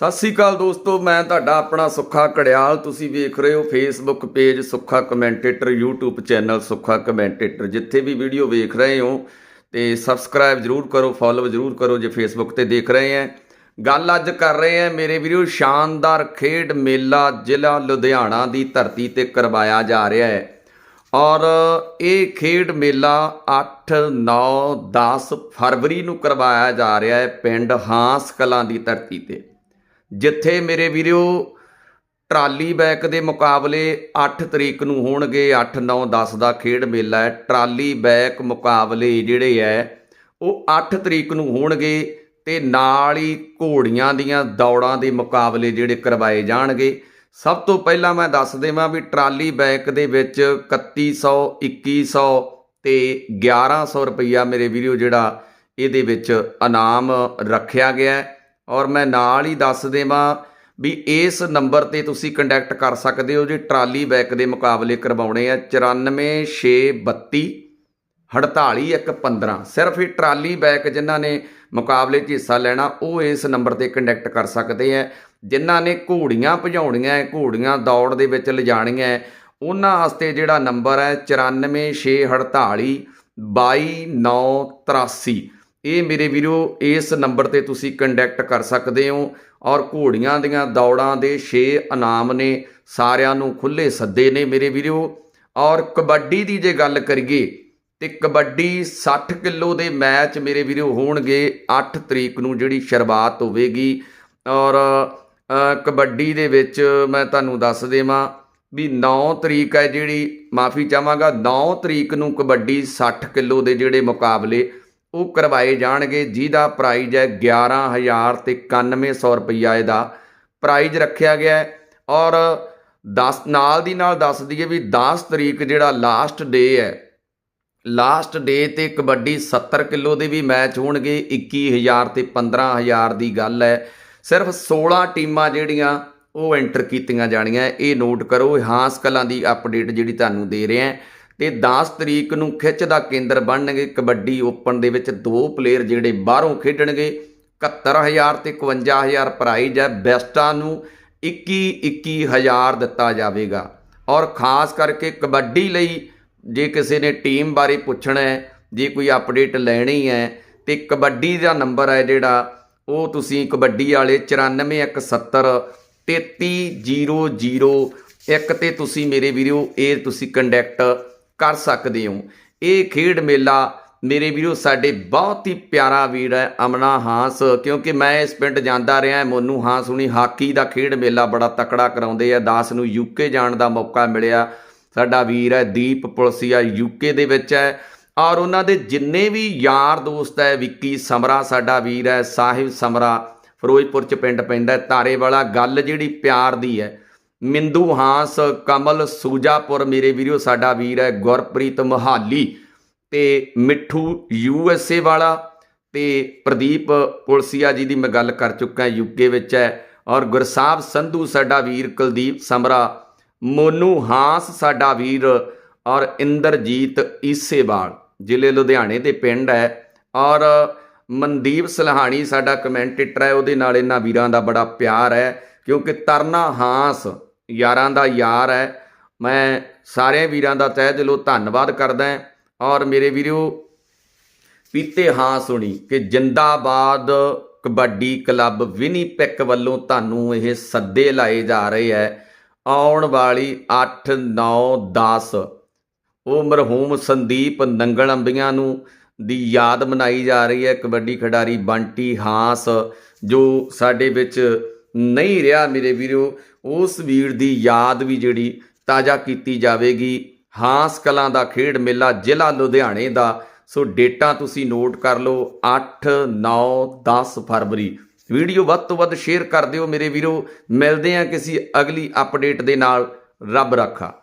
ਸਤਿ ਸ੍ਰੀ ਅਕਾਲ ਦੋਸਤੋ, ਮੈਂ ਤੁਹਾਡਾ ਆਪਣਾ ਸੁੱਖਾ ਕੜਿਆਲ ਤੁਸੀਂ ਵੇਖ ਰਹੇ ਹੋ Facebook page Sukha commentator YouTube channel Sukha commentator ਜਿੱਥੇ ਵੀ ਵੀਡੀਓ ਵੇਖ ਰਹੇ ਹੋ ਤੇ ਸਬਸਕ੍ਰਾਈਬ ਜਰੂਰ ਕਰੋ ਫੋਲੋ ਜਰੂਰ ਕਰੋ ਜੇ ਫੇਸਬੁੱਕ ਤੇ ਦੇਖ ਰਹੇ ਹੈ ਗੱਲ ਅੱਜ ਕਰ ਰਹੇ ਹੈ ਮੇਰੇ ਵੀਡੀਓ ਸ਼ਾਨਦਾਰ ਖੇਡ ਮੇਲਾ ਜ਼ਿਲ੍ਹਾ ਲੁਧਿਆਣਾ ਦੀ ਧਰਤੀ ਤੇ ਕਰਵਾਇਆ ਜਾ ਰਿਹਾ ਹੈ ਔਰ ਇਹ ਖੇਡ ਮੇਲਾ 8 9 10 ਫਰਵਰੀ ਨੂੰ ਕਰਵਾਇਆ ਜਾ ਰਿਹਾ ਹੈ ਪਿੰਡ ਹਾਂਸ ਕਲਾਂ ਦੀ ਧਰਤੀ ਤੇ। ਜਿੱਥੇ ਮੇਰੇ ਵੀਰਿਓ ਟਰਾਲੀ ਬੈਕ ਦੇ ਮੁਕਾਬਲੇ 8 ਤਰੀਕ ਨੂੰ ਹੋਣਗੇ 8 9 10 ਦਾ ਖੇਡ ਮੇਲਾ ਹੈ। ਟਰਾਲੀ ਬੈਕ ਮੁਕਾਬਲੇ ਜਿਹੜੇ ਹੈ, ਉਹ 8 ਤਰੀਕ ਨੂੰ ਹੋਣਗੇ ਤੇ ਨਾਲ ਹੀ ਘੋੜੀਆਂ ਦੀਆਂ ਦੌੜਾਂ ਦੇ ਮੁਕਾਬਲੇ ਜਿਹੜੇ ਕਰਵਾਏ ਜਾਣਗੇ। ਸਭ ਤੋਂ ਪਹਿਲਾਂ ਮੈਂ ਦੱਸ ਦੇਵਾਂ ਵੀ ਟਰਾਲੀ ਬੈਕ ਦੇ ਵਿੱਚ 3100 2100 ਤੇ 1100 ਰੁਪਈਆ ਮੇਰੇ ਵੀਡੀਓ ਜਿਹੜਾ ਇਹਦੇ ਵਿੱਚ ਇਨਾਮ ਰੱਖਿਆ ਗਿਆ ਹੈ। ਔਰ ਮੈਂ ਨਾਲ ਹੀ ਦੱਸ ਦੇਵਾਂ ਵੀ ਇਸ ਨੰਬਰ ਤੇ ਤੁਸੀਂ ਕੰਟੈਕਟ ਕਰ ਸਕਦੇ ਹੋ ਜੇ ਟਰਾਲੀ ਬੈਕ ਦੇ ਮੁਕਾਬਲੇ ਕਰਵਾਉਣੇ ਆ 94632 48115 ਸਿਰਫ ਇਹ ਟਰਾਲੀ ਬੈਕ ਜਿਨ੍ਹਾਂ ਨੇ ਮੁਕਾਬਲੇ 'ਚ ਹਿੱਸਾ ਲੈਣਾ, ਉਹ ਇਸ ਨੰਬਰ ਤੇ ਕੰਟੈਕਟ ਕਰ ਸਕਦੇ ਆ। ਜਿਨ੍ਹਾਂ ਨੇ ਘੋੜੀਆਂ ਭਜਾਉਣੀਆਂ ਘੋੜੀਆਂ ਦੌੜ ਦੇ ਵਿੱਚ ਲਿਜਾਣੀਆਂ ਉਹਨਾਂ ਵਾਸਤੇ ਜਿਹੜਾ ਨੰਬਰ ਹੈ 94648 22983 ਇਹ ਮੇਰੇ ਵੀਰੋ, ਇਸ ਨੰਬਰ ਤੇ ਤੁਸੀਂ ਕੰਟੈਕਟ ਕਰ ਸਕਦੇ ਹੋ ਔਰ ਘੋੜੀਆਂ ਦੀਆਂ ਦੌੜਾਂ ਦੇ 6 ਇਨਾਮ ਨੇ, ਸਾਰਿਆਂ ਨੂੰ ਖੁੱਲੇ ਸੱਦੇ ਨੇ ਮੇਰੇ ਵੀਰੋ। ਔਰ ਕਬੱਡੀ ਦੀ ਜੇ ਗੱਲ ਕਰੀਏ ਤੇ ਕਬੱਡੀ 60 ਕਿਲੋ ਦੇ ਮੈਚ ਮੇਰੇ ਵੀਰੋ ਹੋਣਗੇ 8 ਤਰੀਕ ਨੂੰ ਜਿਹੜੀ ਸ਼ੁਰੂਆਤ ਹੋਵੇਗੀ। ਔਰ ਕਬੱਡੀ ਦੇ ਵਿੱਚ ਮੈਂ ਤੁਹਾਨੂੰ ਦੱਸ ਦੇਵਾਂ ਵੀ 9 ਤਰੀਕ ਹੈ ਜਿਹੜੀ, ਮਾਫੀ ਚਾਹਾਂਗਾ 9 ਤਰੀਕ ਨੂੰ ਕਬੱਡੀ 60 ਕਿਲੋ ਦੇ ਜਿਹੜੇ ਮੁਕਾਬਲੇ ਉਹ ਕਰਵਾਏ ਜਾਣਗੇ, ਜਿਹਦਾ ਪ੍ਰਾਈਜ਼ ਹੈ 11000 ਤੇ 9100 ਰੁਪਈਆ ਇਹਦਾ ਪ੍ਰਾਈਜ਼ ਰੱਖਿਆ ਗਿਆ ਹੈ। ਔਰ 10 ਨਾਲ ਦੀ ਨਾਲ ਦੱਸ ਦਈਏ ਵੀ 10 ਤਰੀਕ ਜਿਹੜਾ ਲਾਸਟ ਡੇ ਹੈ ਲਾਸਟ ਡੇ ਤੇ ਕਬੱਡੀ 70 ਕਿਲੋ ਦੇ ਵੀ ਮੈਚ ਹੋਣਗੇ 21000 ਤੇ 15000 ਦੀ ਗੱਲ ਹੈ। ਸਿਰਫ 16 ਟੀਮਾਂ ਜਿਹੜੀਆਂ ਉਹ ਐਂਟਰ ਕੀਤੀਆਂ ਜਾਣੀਆਂ, ਇਹ ਨੋਟ ਕਰੋ ਹਾਂਸ ਕਲਾਂ ਦੀ ਅਪਡੇਟ ਜਿਹੜੀ ਤੁਹਾਨੂੰ ਦੇ ਰਿਹਾ ਹਾਂ। ਤੇ 10 ਤਰੀਕ ਨੂੰ ਖਿੱਚ ਦਾ ਕੇਂਦਰ ਬਣਨਗੇ। ਕਬੱਡੀ ਓਪਨ ਦੇ ਵਿੱਚ ਦੋ ਪਲੇਅਰ ਜਿਹੜੇ ਬਾਹਰੋਂ ਖੇਡਣਗੇ। 71000 ਤੇ 51000 ਪ੍ਰਾਈਜ਼ ਹੈ। ਬੈਸਟਾਂ ਨੂੰ 21 21000 ਦਿੱਤਾ ਜਾਵੇਗਾ। ਔਰ ਖਾਸ ਕਰਕੇ ਕਬੱਡੀ ਲਈ ਜੇ ਕਿਸੇ ਨੇ ਟੀਮ ਬਾਰੇ ਪੁੱਛਣਾ ਹੈ, ਜੇ ਕੋਈ ਅਪਡੇਟ ਲੈਣੀ ਹੈ, ਤੇ ਕਬੱਡੀ ਦਾ ਨੰਬਰ ਹੈ ਜਿਹੜਾ, ਉਹ ਤੁਸੀਂ ਕਬੱਡੀ ਵਾਲੇ 9417 33001 ਤੇ ਤੁਸੀਂ ਮੇਰੇ ਵੀਰੋ, ਇਹ ਤੁਸੀਂ ਕੰਟੈਕਟ ਕਰ ਸਕਦੇ ਹੋ। ਇਹ ਖੇਡ ਮੇਲਾ ਮੇਰੇ ਵੀਰੋ ਸਾਡੇ ਬਹੁਤ ਹੀ ਪਿਆਰਾ ਵੀਰ ਹੈ ਅਮਨਾ ਹਾਂਸ। ਕਿਉਂਕਿ ਮੈਂ ਇਸ ਪਿੰਡ ਜਾਂਦਾ ਰਿਹਾ ਮੋਨੂ ਹਾਂਸ ਹੁਣੀ ਹਾਕੀ ਦਾ ਖੇਡ ਮੇਲਾ ਬੜਾ ਤਕੜਾ ਕਰਾਉਂਦੇ ਆ। ਦਾਸ ਨੂੰ ਯੂਕੇ ਜਾਣ ਦਾ ਮੌਕਾ ਮਿਲਿਆ। ਸਾਡਾ ਵੀਰ ਹੈ ਦੀਪ ਪੁਲਸੀਆ ਯੂਕੇ ਦੇ ਵਿੱਚ ਹੈ। ਔਰ ਉਹਨਾਂ ਦੇ ਜਿੰਨੇ ਵੀ ਯਾਰ ਦੋਸਤ ਹੈ ਵਿੱਕੀ ਸਮਰਾ ਸਾਡਾ ਵੀਰ ਹੈ ਸਾਹਿਬ ਸਮਰਾ ਫਿਰੋਜ਼ਪੁਰ ਚ ਪਿੰਡ ਪੈਂਦਾ ਹੈ, ਤਾਰੇ ਵਾਲਾ ਗੱਲ ਜਿਹੜੀ ਪਿਆਰ ਦੀ ਹੈ ਮਿੰਦੂ ਹਾਂਸ, ਕਮਲ ਸੂਜਾਪੁਰ, ਮੇਰੇ ਵੀਰੋ, ਸਾਡਾ ਵੀਰ ਹੈ ਗੁਰਪ੍ਰੀਤ ਮਹਾਲੀ ਤੇ ਮਿੱਠੂ ਯੂ ਐਸ ਏ ਵਾਲਾ ਤੇ ਪ੍ਰਦੀਪ ਪੁਲਸੀਆ ਜੀ ਦੀ ਮੈਂ ਗੱਲ ਕਰ ਚੁੱਕਾ ਯੂਕੇ ਵਿੱਚ ਹੈ ਔਰ ਗੁਰਸਾਹਿਬ ਸੰਧੂ ਸਾਡਾ ਵੀਰ, ਕੁਲਦੀਪ ਸਮਰਾ, ਮੋਨੂ ਹਾਂਸ ਸਾਡਾ ਵੀਰ ਔਰ ਇੰਦਰਜੀਤ ਈਸੇਵਾਲ, ਜ਼ਿਲ੍ਹੇ ਲੁਧਿਆਣੇ ਦੇ ਪਿੰਡ ਹੈ ਔਰ ਮਨਦੀਪ ਸਲਹਾਣੀ ਸਾਡਾ ਕਮੈਂਟੇਟਰ ਹੈ, ਉਹਦੇ ਨਾਲ ਇਹਨਾਂ ਵੀਰਾਂ ਦਾ ਬੜਾ ਪਿਆਰ ਹੈ ਕਿਉਂਕਿ ਤਰਨਾ ਹਾਂਸ ਯਾਰਾਂ ਦਾ ਯਾਰ ਹੈ ਮੈਂ ਸਾਰੇ ਵੀਰਾਂ ਦਾ ਤਹਿ ਦਿਲੋਂ ਧੰਨਵਾਦ ਕਰਦਾ ਔਰ ਮੇਰੇ ਵੀਰੋ, ਪੀਤੇ ਹਾਂ ਸੁਣੀ ਕਿ ਜਿੰਦਾਬਾਦ ਕਬੱਡੀ ਕਲੱਬ ਵਿਨੀਪੈਕ ਵੱਲੋਂ ਤੁਹਾਨੂੰ ਇਹ ਸੱਦੇ ਲਾਏ ਜਾ ਰਹੇ ਹੈ ਆਉਣ ਵਾਲੀ 8 9 10 ਉਹ ਮਰਹੂਮ ਸੰਦੀਪ ਨੰਗਲ ਅੰਬੀਆਂ ਨੂੰ ਦੀ ਯਾਦ ਮਨਾਈ ਜਾ ਰਹੀ ਹੈ ਕਬੱਡੀ ਖਿਡਾਰੀ ਬੰਟੀ ਹਾਂਸ, ਜੋ ਸਾਡੇ ਵਿੱਚ ਨਹੀਂ ਰਿਹਾ ਮੇਰੇ ਵੀਰੋ ਉਸ ਵੀਰ ਦੀ ਯਾਦ ਵੀ ਜਿਹੜੀ ਤਾਜ਼ਾ ਕੀਤੀ ਜਾਵੇਗੀ। ਹਾਂਸ ਕਲਾਂ ਦਾ ਖੇਡ ਮੇਲਾ ਜ਼ਿਲ੍ਹਾ ਲੁਧਿਆਣੇ ਦਾ। ਸੋ ਡੇਟਾਂ ਤੁਸੀਂ ਨੋਟ ਕਰ ਲਓ। 8 9 10 ਫਰਵਰੀ। ਵੀਡੀਓ ਵੱਧ ਤੋਂ ਵੱਧ ਸ਼ੇਅਰ ਕਰ ਦਿਓ ਮੇਰੇ ਵੀਰੋ। ਮਿਲਦੇ ਹਾਂ ਕਿਸੇ ਅਗਲੀ ਅਪਡੇਟ ਦੇ ਨਾਲ। ਰੱਬ ਰਾਖਾ।